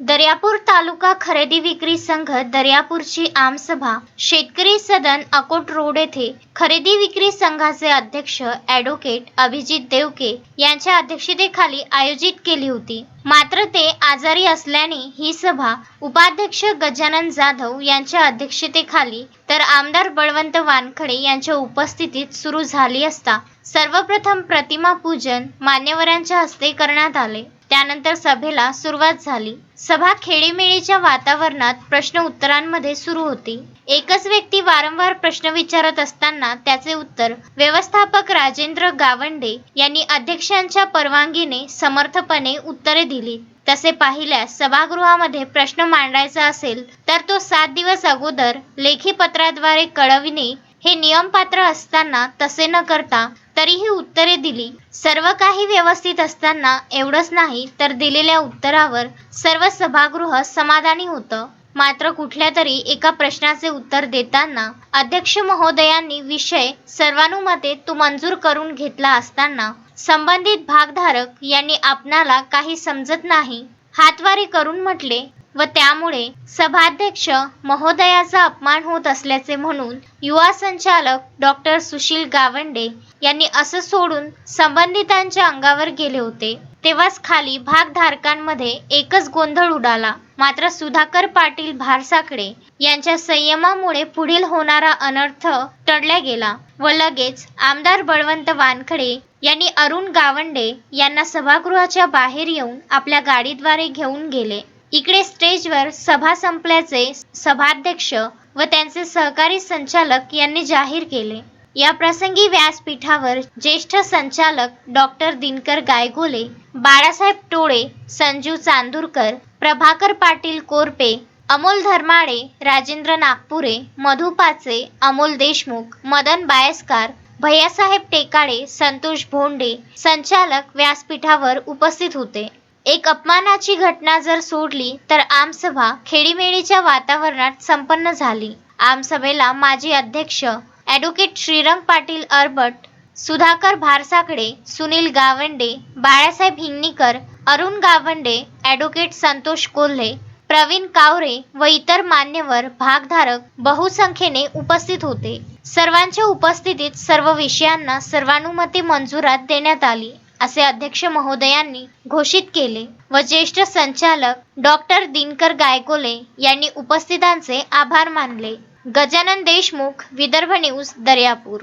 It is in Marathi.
दर्यापूर तालुका खरेदी विक्री संघ दर्यापूरची आमसभा शेतकरी सदन अकोट रोड येथे खरेदी विक्री संघाचे अध्यक्ष ॲडव्होकेट अभिजित देवके यांच्या अध्यक्षतेखाली आयोजित केली होती. मात्र ते आजारी असल्याने ही सभा उपाध्यक्ष गजानन जाधव यांच्या अध्यक्षतेखाली तर आमदार बळवंत वानखडे यांच्या उपस्थितीत सुरू झाली असता सर्वप्रथम प्रतिमा पूजन मान्यवरांच्या हस्ते करण्यात आले. त्यानंतर सभेला सुरुवात झाली. सभा खेळीमेळीच्या वातावरणात प्रश्न उत्तरांमध्ये सुरू होती. एकच व्यक्ती वारंवार प्रश्न विचारत असताना त्याचे उत्तर व्यवस्थापक राजेंद्र गावंडे यांनी अध्यक्षांच्या परवानगीने समर्थपणे उत्तरे दिली. तसे पाहिल्यास सभागृहामध्ये प्रश्न मांडायचा असेल तर तो सात दिवस अगोदर लेखी पत्राद्वारे कळविणे हे नियमपात्र असताना तसे न करता तरीही उत्तरे दिली. सर्व काही व्यवस्थित असताना एवढंच नाही तर दिलेल्या उत्तरावर सर्व सभागृह समाधानी होतं. मात्र कुठल्या तरी एका प्रश्नाचे उत्तर देताना अध्यक्ष महोदयांनी विषय सर्वानुमते तो मंजूर करून घेतला असताना संबंधित भागधारक यांनी आपणाला काही समजत नाही. हातवारी करून म्हटले व त्यामुळे सभाध्यक्ष महोदयाचा अपमान होत असल्याचे म्हणून युवा संचालक डॉक्टर सुशील गावंडे यांनी असं सोडून संबंधितांच्या अंगावर गेले होते. तेव्हाच खाली भागधारकांमध्ये एकच गोंधळ उडाला. मात्र सुधाकर पाटील भारसाकडे यांच्या संयमामुळे पुढील होणारा अनर्थ टळला गेला व लगेच आमदार बळवंत वानखडे यांनी अरुण गावंडे यांना सभागृहाच्या बाहेर येऊन आपल्या गाडीद्वारे घेऊन गेले. इकडे स्टेजवर सभा संपल्याचे सभाध्यक्ष व त्यांचे सहकारी संचालक यांनी जाहीर केले. या प्रसंगी व्यासपीठावर ज्येष्ठ संचालक डॉक्टर दिनकर गायगोले बाळासाहेब टोळे संजू चांदूरकर प्रभाकर पाटील कोरपे अमोल धर्माडे राजेंद्र नागपुरे मधु पाचे अमोल देशमुख मदन बायस्कार भैयासाहेब टेकाळे संतोष भोंडे संचालक व्यासपीठावर उपस्थित होते. एक अपमानाची घटना जर सोडली तर आमसभा खेडीमेडीच्या वातावरणात संपन्न झाली. आमसभेला माजी अध्यक्ष ॲडव्होकेट श्रीरंग पाटील अरबट सुधाकर भारसाकडे सुनील गावंडे बाळासाहेब हिंगणीकर अरुण गावंडे ॲडव्होकेट संतोष कोल्हे प्रवीण कावरे व इतर मान्यवर भागधारक बहुसंख्येने उपस्थित होते. सर्वांच्या उपस्थितीत सर्व विषयांना सर्वानुमते मंजुरात देण्यात आली. असे अध्यक्ष महोदयांनी घोषित केले व ज्येष्ठ संचालक डॉक्टर दिनकर गायकोले यांनी उपस्थितांचे आभार मानले. गजानन देशमुख विदर्भ न्यूज दर्यापूर.